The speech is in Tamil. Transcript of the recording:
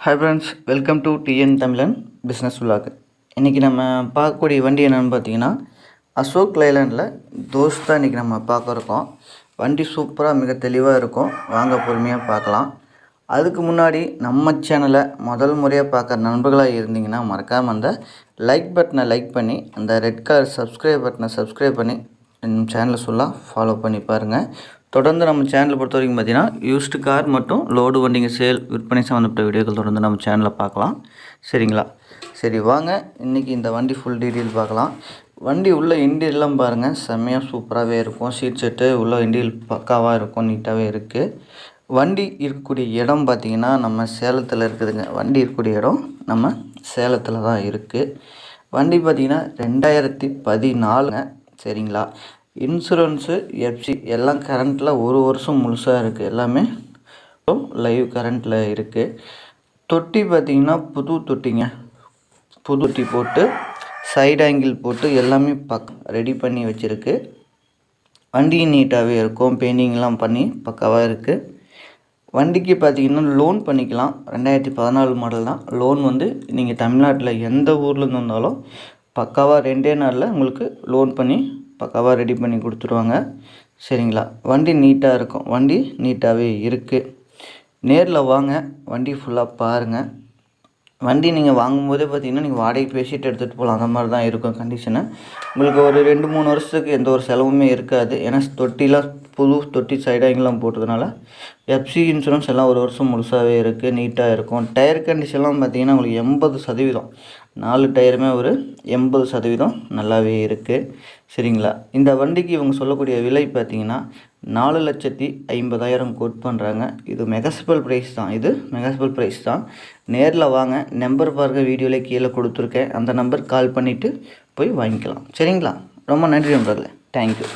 Hi friends welcome to TN Tamizhan business விழாக்கு இன்றைக்கி நம்ம பார்க்கக்கூடிய வண்டி என்னென்னு பார்த்தீங்கன்னா அசோக் லைலண்டில் தோஸ் தான் இன்றைக்கி நம்ம பார்க்குறோம் வண்டி சூப்பராக மிக தெளிவாக இருக்கும். வாங்க பொறுமையாக பார்க்கலாம். அதுக்கு முன்னாடி நம்ம சேனலை முதல் முறையாக பார்க்குற நண்பர்களாக இருந்தீங்கன்னா மறக்காமல் அந்த லைக் பட்டனை லைக் பண்ணி அந்த ரெட் கலர் சப்ஸ்கிரைப் பட்டனை சப்ஸ்கிரைப் பண்ணி சேனலை சொல்லலாம் ஃபாலோ பண்ணி பாருங்கள் தொடர்ந்து நம்ம சேனலை பொறுத்த வரைக்கும் பார்த்தீங்கன்னா யூஸ்டு கார் மற்றும் லோடு வண்டிங்க சேல் விற்பனை சம்மந்தப்பட்ட வீடியோக்கள் தொடர்ந்து நம்ம சேனலில் பார்க்கலாம். சரிங்களா? சரி வாங்க. இன்றைக்கி இந்த வண்டி ஃபுல் டீட்டெயில் பார்க்கலாம். வண்டி உள்ள இன்டீரியர்லாம் பாருங்கள் செம்மையாக சூப்பராகவே இருக்கும். சீட் செட்டு உள்ள இன்டீரியல் பக்காவாக இருக்கும். நீட்டாகவே இருக்குது வண்டி இருக்கக்கூடிய இடம் பார்த்திங்கன்னா நம்ம சேலத்தில் இருக்குதுங்க. வண்டி இருக்கக்கூடிய இடம் நம்ம சேலத்தில் தான் இருக்குது வண்டி பார்த்திங்கன்னா ரெண்டாயிரத்தி பதினாலுங்க. சரிங்களா? இன்சூரன்ஸு எஃப்சி எல்லாம் கரண்ட்டில் ஒரு வருஷம் முழுசாக இருக்குது எல்லாமே லைவ் கரண்ட்டில் இருக்குது தொட்டி பார்த்திங்கன்னா புது தொட்டிங்க. புது தொட்டி போட்டு சைடு ஆங்கிள் போட்டு எல்லாமே பக் ரெடி பண்ணி வச்சுருக்கு. வண்டி நீட்டாகவே இருக்கும். பெயிண்டிங்லாம் பண்ணி பக்காவாக இருக்குது வண்டிக்கு பார்த்தீங்கன்னா லோன் பண்ணிக்கலாம். ரெண்டாயிரத்தி பதினாலு மாடல் தான். லோன் வந்து நீங்கள் தமிழ்நாட்டில் எந்த ஊர்லேருந்து வந்தாலும் பக்காவாக ரெண்டே நாளில் உங்களுக்கு லோன் பண்ணி பக்காவாக ரெடி பண்ணி கொடுத்துருவாங்க. சரிங்களா? வண்டி நீட்டாக இருக்கும். வண்டி நீட்டாகவே இருக்குது நேரில் வாங்க. வண்டி ஃபுல்லாக பாருங்கள் வண்டி நீங்கள் வாங்கும்போதே பார்த்தீங்கன்னா நீங்கள் வாடகை பேசிட்டு எடுத்துகிட்டு போகலாம். அந்த மாதிரி தான் இருக்கும் கண்டிஷனு உங்களுக்கு ஒரு ரெண்டு மூணு வருஷத்துக்கு எந்த ஒரு செலவுமே இருக்காது. ஏன்னா தொட்டிலாம் புது தொட்டி சைடாங்கெலாம் போட்டதுனால எஃப்சி இன்சூரன்ஸ் எல்லாம் ஒரு வருஷம் முழுசாகவே இருக்குது நீட்டாக இருக்கும். டயர் கண்டிஷன்லாம் பார்த்தீங்கன்னா உங்களுக்கு எண்பது சதவீதம். நாலு டயருமே ஒரு எண்பது சதவீதம் நல்லாவே இருக்குது சரிங்களா? இந்த வண்டிக்கு இவங்க சொல்லக்கூடிய விலை பார்த்திங்கன்னா நாலு லட்சத்தி ஐம்பதாயிரம் கோட் பண்ணுறாங்க இது மெகசிபல் ப்ரைஸ் தான். இது மெகசிபல் ப்ரைஸ் தான். நேரில் வாங்க. நம்பர் பாருங்க. வீடியோவிலே கீழே கொடுத்துருக்கேன். அந்த நம்பர் கால் பண்ணிவிட்டு போய் வாங்கிக்கலாம். சரிங்களா? ரொம்ப நன்றி நண்பர்களே. தேங்க்யூ